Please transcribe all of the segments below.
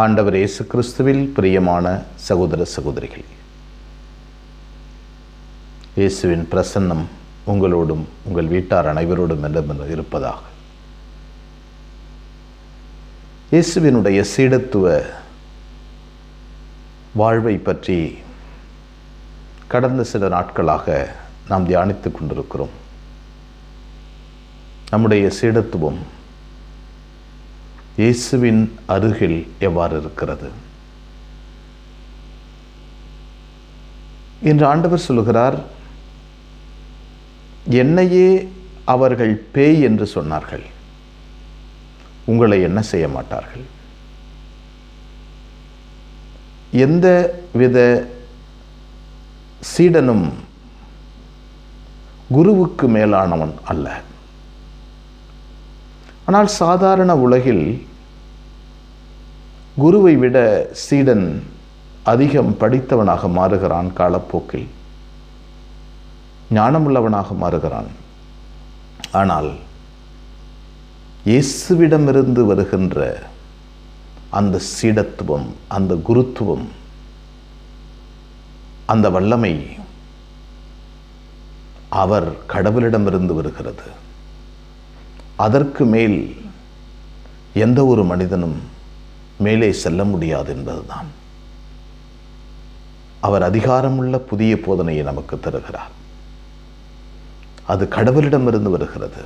ஆண்டவர் இயேசு கிறிஸ்துவில் பிரியமான சகோதர சகோதரிகள் இயேசுவின் பிரசன்னம் உங்களோடும் உங்கள் வீட்டார் அனைவரோடும் என்ற இருப்பதாக. இயேசுவினுடைய சீடத்துவ வாழ்வை பற்றி கடந்த சில நாட்களாக நாம் தியானித்துக் கொண்டிருக்கிறோம். நம்முடைய சீடத்துவம் இயேசுவின் அருகில் எவ்வாறு இருக்கிறது? இன்று ஆண்டவர் சொல்லுகிறார் என்னையே அவர்கள் பேய் என்று சொன்னார்கள். உங்களை என்ன செய்ய மாட்டார்கள்? எந்த வித சீடனும் குருவுக்கு மேலானவன் அல்ல. ஆனால் சாதாரண உலகில் குருவை விட சீடன் அதிகம் படித்தவனாக மாறுகிறான் காலப்போக்கில். ஞானமுள்ளவனாக மாறுகிறான். ஆனால் இயேசுவிடமிருந்து வருகின்ற அந்த சீடத்துவம் அந்த குருத்துவம் அந்த வல்லமை அவர் கடவுளிடமிருந்து வருகிறது. அதற்கு மேல் எந்த ஒரு மனிதனும் மேலே செல்ல முடியாது என்பதுதான். அவர் அதிகாரமுள்ள புதிய போதனையை நமக்கு தருகிறார். அது கடவுளிடமிருந்து வருகிறது.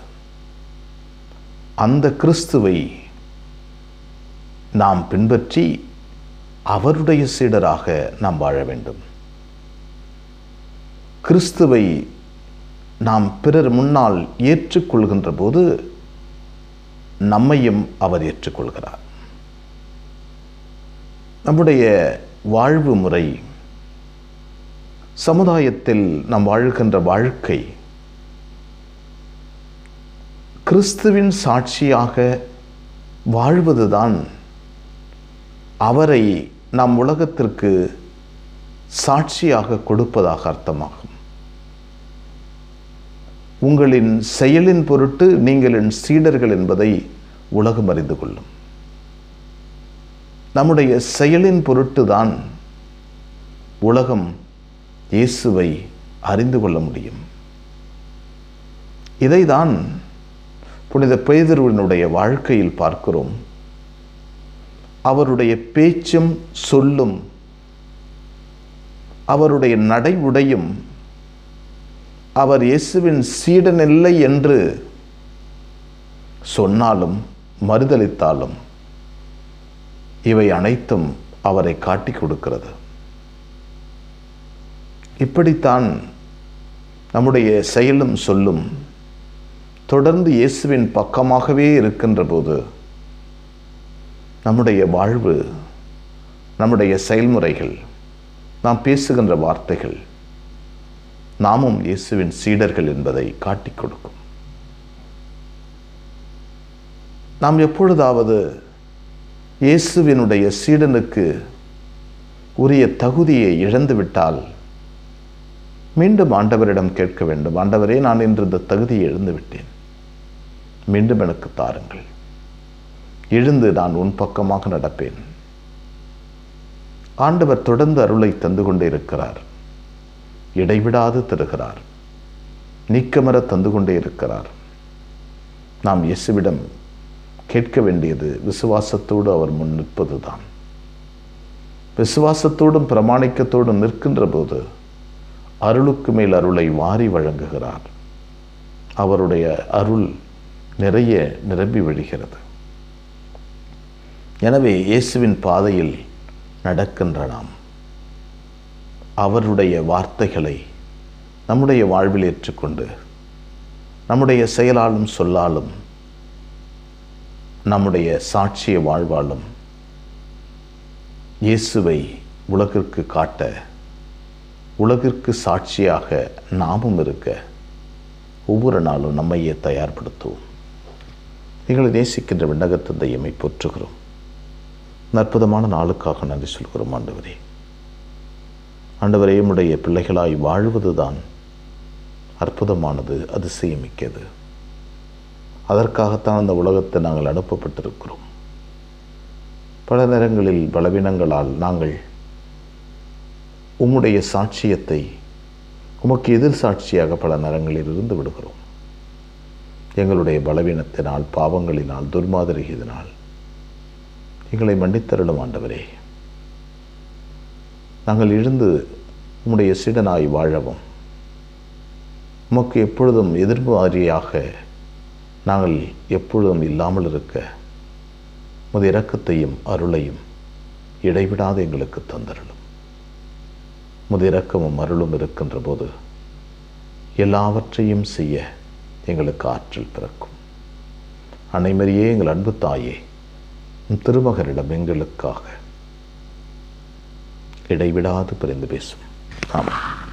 அந்த கிறிஸ்துவை நாம் பின்பற்றி அவருடைய சீடராக நாம் வாழ வேண்டும். கிறிஸ்துவை நாம் பிறர் முன்னால் ஏற்றுக்கொள்கின்ற போது நம்மையும் அவர் ஏற்றுக்கொள்கிறார். நம்முடைய வாழ்வு முறை சமுதாயத்தில் நாம் வாழ்கின்ற வாழ்க்கை கிறிஸ்துவின் சாட்சியாக வாழ்வதுதான் அவரை நம் உலகத்திற்கு சாட்சியாக கொடுப்பதாக அர்த்தமாகும். உங்களின் செயலின் பொருட்டு நீங்கள் என் சீடர்கள் என்பதை உலகம் அறிந்து கொள்ளும். நம்முடைய செயலின் பொருட்டு தான் உலகம் இயேசுவை அறிந்து கொள்ள முடியும். இதைதான் புனித பேதருவனுடைய வாழ்க்கையில் பார்க்கிறோம். அவருடைய பேச்சும் சொல்லும் அவருடைய நடை உடையும் அவர் இயேசுவின் சீடனில்லை என்று சொன்னாலும் மறுதளித்தாலும் இவை அனைத்தும் அவரை காட்டி கொடுக்கிறது. இப்படித்தான் நம்முடைய செயலும் சொல்லும் தொடர்ந்து இயேசுவின் பக்கமாகவே இருக்கின்ற போது நம்முடைய வாழ்வு நம்முடைய செயல்முறைகள் நாம் பேசுகின்ற வார்த்தைகள் நாமும் இயேசுவின் சீடர்கள் என்பதை காட்டிக் கொடுக்கும். நாம் எப்பொழுதாவது இயேசுவினுடைய சீடனுக்கு உரிய தகுதியை இழந்துவிட்டால் மீண்டும் ஆண்டவரிடம் கேட்க வேண்டும். ஆண்டவரே நான் இன்று இந்த தகுதியை இழந்துவிட்டேன். மீண்டும் எனக்கு தாருங்கள். எழுந்து நான் உன் பக்கமாக நடப்பேன். ஆண்டவர் தொடர்ந்து அருளை தந்து கொண்டே இருக்கிறார் இடைவிடாது தருகிறார். நீக்கமர தந்து கொண்டே இருக்கிறார். நாம் இயேசுவிடம் கேட்க வேண்டியது விசுவாசத்தோடு அவர் முன் நிற்பதுதான். விசுவாசத்தோடும் பிரமாணிக்கத்தோடும் நிற்கின்ற போது அருளுக்கு மேல் அருளை வாரி வழங்குகிறார். அவருடைய அருள் நிறைய நிரம்பி வழிகிறது. எனவே இயேசுவின் பாதையில் நடக்கின்ற நாம் அவருடைய வார்த்தைகளை நம்முடைய வாழ்வில் ஏற்றுக்கொண்டு நம்முடைய செயலாலும் சொல்லாலும் நம்முடைய சாட்சிய வாழ்வாலும் இயேசுவை உலகிற்கு காட்ட உலகிற்கு சாட்சியாக நாமும் இருக்க ஒவ்வொரு நாளும் நம்மையே தயார்படுத்துவோம். எங்களை நேசிக்கின்ற விண்ணகத்தந்தையமை போற்றுகிறோம் அற்புதமான நாளுக்காக நன்றி சொல்கிறோம் ஆண்டவரே. ஆண்டவரே உம்முடைய பிள்ளைகளாய் வாழ்வதுதான் அற்புதமானது அதிசயமிக்கது. அதற்காகத்தான் அந்த உலகத்தை நாங்கள் அனுப்பப்பட்டிருக்கிறோம். பல நேரங்களில் பலவீனங்களால் நாங்கள் உம்முடைய சாட்சியத்தை உமக்கு எதிர் சாட்சியாக பல நேரங்களில் இருந்து விடுகிறோம். எங்களுடைய பலவீனத்தினால் பாவங்களினால் துர்மாதிரியினால் எங்களை மன்னித்தருளும் ஆண்டவரே. நாங்கள் எழுந்து உம்முடைய சீடனாய் வாழவும். உமக்கு எப்பொழுதும் எதிர்மாறியாக நாங்கள் எப்பொழுதும் இல்லாமல் இருக்க உமது இரக்கத்தையும் அருளையும் இடைவிடாது எங்களுக்கு தந்தருளும். உமது இரக்கமும் அருளும் இருக்கின்ற போது எல்லாவற்றையும் செய்ய எங்களுக்கு ஆற்றல் பிறக்கும். அனைமரியே எங்கள் அன்பு தாயே திருமகரிடம் எங்களுக்காக இடைவிடாது பிரிந்து பேசுவேன். ஆமாம்.